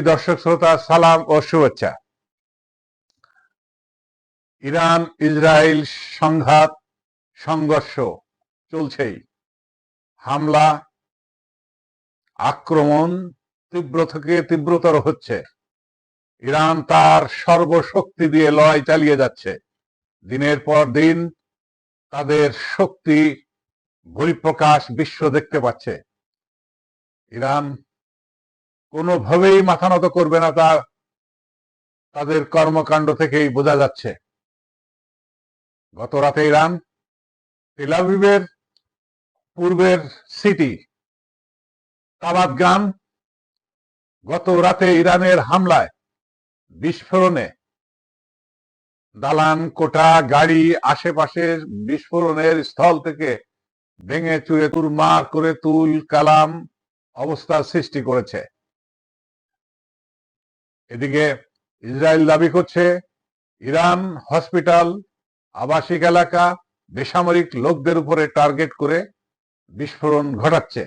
দর্শক, শ্রোতা, সালাম ও শুভেচ্ছা। ইরান, ইসরায়েল সংঘাত, সংঘর্ষ চলছেই। হামলা, আক্রমণ তীব্র থেকে তীব্রতর হচ্ছে। ইরান তার সর্বশক্তি দিয়ে লড়াই চালিয়ে যাচ্ছে। দিনের পর দিন তাদের শক্তি বহিঃপ্রকাশ বিশ্ব দেখতে পাচ্ছে। ইরান কোনোভাবেই মাথা নত করবে না তা তাদের কর্মকাণ্ড থেকেই বোঝা যাচ্ছে। গত রাতে ইরান তেলাভিবের পূর্বের সিটি তাবাদগান গত রাতে ইরানের হামলায় বিস্ফোরণে দালান কোটা গাড়ি, আশেপাশের বিস্ফোরণের স্থল থেকে ভেঙে চুরে তুরমার করে তুল কালাম অবস্থার সৃষ্টি করেছে। এদিকে ইসরায়েল দাবি করছে ইরান হসপিটাল, আবাসিক এলাকা, বেসামরিক লোকদের উপরে টার্গেট করে বিস্ফোরণ ঘটাচ্ছে,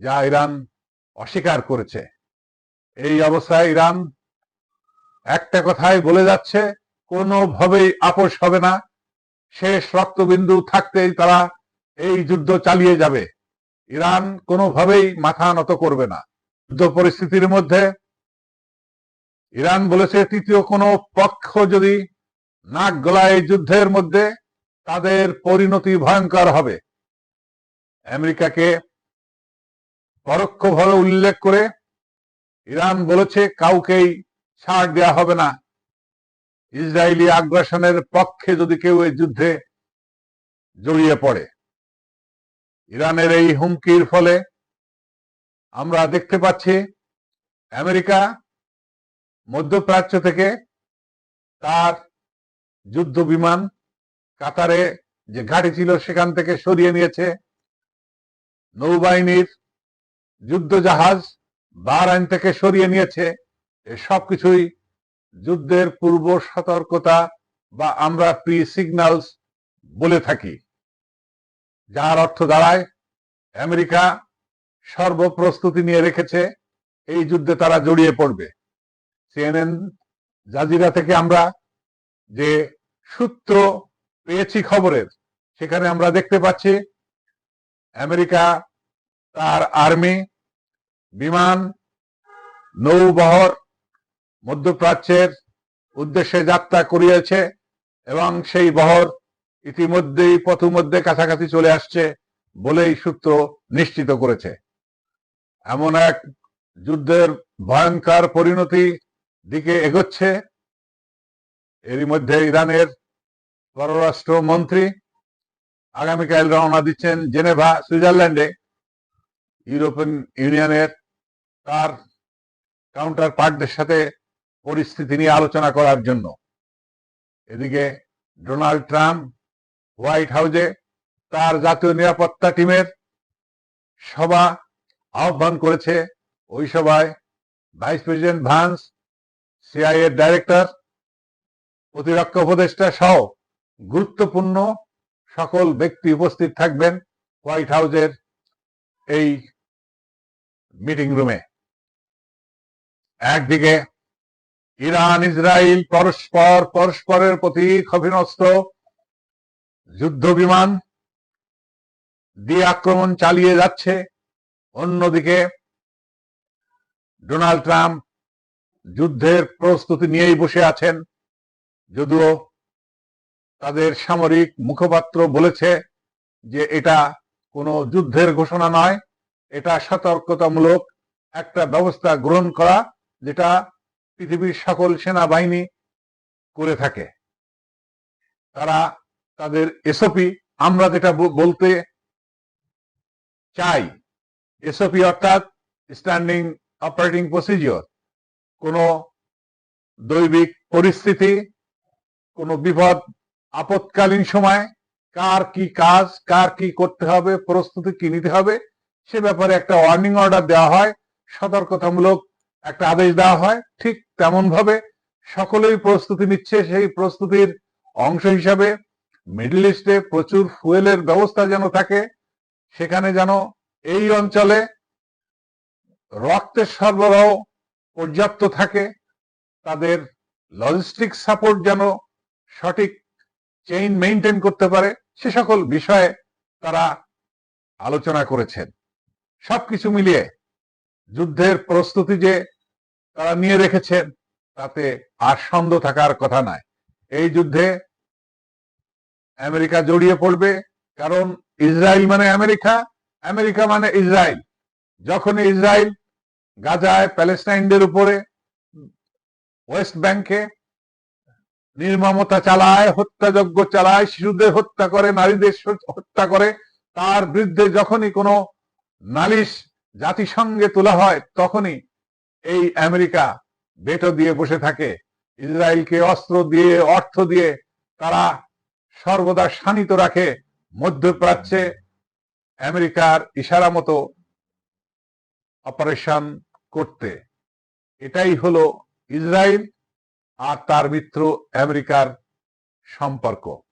যা ইরান অস্বীকার করেছে। এই অবস্থায় ইরান একটা কথাই বলে যাচ্ছে, কোনোভাবেই আপোষ হবে না, শেষ রক্তবিন্দু থাকতেই তারা এই যুদ্ধ চালিয়ে যাবে। ইরান কোনোভাবেই মাথা নত করবে না। যুদ্ধ পরিস্থিতির মধ্যে ইরান বলেছে তৃতীয় কোনো পক্ষ যদি নাক গলায় যুদ্ধের মধ্যে তাদের পরিণতি ভয়ঙ্কর হবে। আমেরিকাকে পরোক্ষভাবে উল্লেখ করে ইরান বলেছে কাউকেই ছাড় দেওয়া হবে না। ইসরায়েলি আগ্রাসনের পক্ষে যদি কেউ এই যুদ্ধে জড়িয়ে পড়ে। ইরানের এই হুমকির ফলে আমরা দেখতে পাচ্ছি আমেরিকা মধ্যপ্রাচ্য থেকে তার যুদ্ধ বিমান কাতারে যে ঘাঁটি ছিল সেখান থেকে সরিয়ে নিয়েছে। নৌবাহিনীর যুদ্ধ জাহাজ বাহরাইন থেকে সরিয়ে নিয়েছে। সবকিছুই যুদ্ধের পূর্ব সতর্কতা বা আমরা প্রি সিগন্যালস বলে থাকি। যার অর্থ দাঁড়ায়, আমেরিকা সর্বপ্রস্তুতি নিয়ে রেখেছে, এই যুদ্ধে তারা জড়িয়ে পড়বে। সিএনএন জাজিরা থেকে আমরা যে সূত্র পেয়েছি খবরের, সেখানে আমরা দেখতে পাচ্ছি আমেরিকা, তার আর্মি, বিমান, নৌবহর, মধ্যপ্রাচ্যের উদ্দেশ্যে যাত্রা করিয়েছে এবং সেই বহর ইতিমধ্যেই পথমধ্যে কাছাকাছি চলে আসছে বলেই সূত্র নিশ্চিত করেছে। এমন এক যুদ্ধের ভয়ঙ্কর পরিণতি দিকে এগোচ্ছে। এরই মধ্যে ইরানের পররাষ্ট্র মন্ত্রী আগামীকাল রওনা দিচ্ছেন জেনেভা, সুইজারল্যান্ডে। ইউরোপিয়ান ইউনিয়নের তার কাউন্টার পার্টদের সাথে পরিস্থিতি নিয়ে আলোচনা করার জন্য। এদিকে ডোনাল্ড ট্রাম্প হোয়াইট হাউসে তার জাতীয় নিরাপত্তা টিমের সভা আহ্বান করেছে। ওই সভায় ভাইস প্রেসিডেন্ট ভান্স সিআইএর ডাইরেক্টর প্রতিরক্ষা উপদেষ্টা সহ গুরুত্বপূর্ণ সকল ব্যক্তি উপস্থিত থাকবেন হোয়াইট হাউসের এই মিটিং রুমে একদিকে ইরান ইসরায়েল পরস্পর, পরস্পরের প্রতি ক্ষভিনস্ত যুদ্ধ বিমান দিয়ে আক্রমণ চালিয়ে যাচ্ছে। অন্যদিকে ডোনাল্ড ট্রাম্প যুদ্ধের প্রস্তুতি নিয়েই বসে আছেন। যদিও তাদের সামরিক মুখপাত্র বলেছে যে এটা কোনো যুদ্ধের ঘোষণা নয়, এটা সতর্কতামূলক একটা ব্যবস্থা গ্রহণ করা যেটা পৃথিবীর সকল সেনাবাহিনী করে থাকে। তারা তাদের এসওপি, আমরা যেটা বলতে চাই, এসওপি অর্থাৎ স্ট্যান্ডিং অপারেটিং প্রসিজিওর। কোন দৈবিক পরিস্থিতি, কোন বিপদ আপৎকালীন সময়, কার কি কাজ, কার কি করতে হবে, প্রস্তুতি কি নিতে হবে, সে ব্যাপারে একটা ওয়ার্নিং অর্ডার দেওয়া হয়, সতর্কতামূলক একটা আদেশ দেওয়া হয়, ঠিক তেমন ভাবে সকলেই প্রস্তুতি নিচ্ছে, সেই প্রস্তুতির অংশ হিসাবে মিডল ইস্টে প্রচুর ফুয়েলের ব্যবস্থা যেন থাকে, সেখানে যেন এই অঞ্চলে রক্তের সরবরাহ পর্যাপ্ত থাকে, তাদের লজিস্টিক সাপোর্ট যেন সঠিক চেইন মেনটেন করতে পারে, সে সকল বিষয়ে তারা আলোচনা করেছেন। সবকিছু মিলিয়ে যুদ্ধের প্রস্তুতি যে তারা নিয়ে রেখেছেন, তাতে আর সন্দেহ থাকার কথা নয়। এই যুদ্ধে আমেরিকা জড়িয়ে পড়বে, কারণ ইসরায়েল মানে আমেরিকা আমেরিকা মানে ইসরায়েল। যখন ইসরায়েল গাজায়, প্যালেস্টাইনদের উপরে, ওয়েস্ট ব্যাংকে নির্মমতা চালায়, হত্যাযজ্ঞ চালায়, শিশুদের হত্যা করে, নারীদের হত্যা করে, তার বিরুদ্ধে যখনই কোনো নালিশ জাতিসংঘে তোলা হয়, তখনই এই আমেরিকা বেটো দিয়ে বসে থাকে। ইসরায়েলকে অস্ত্র দিয়ে, অর্থ দিয়ে তারা সর্বদা শানিত রাখে। মধ্যপ্রাচ্যে আমেরিকার ইশারা মতো অপারেশন করতে। এটাই হলো ইসরায়েল আর তার মিত্র আমেরিকার সম্পর্ক।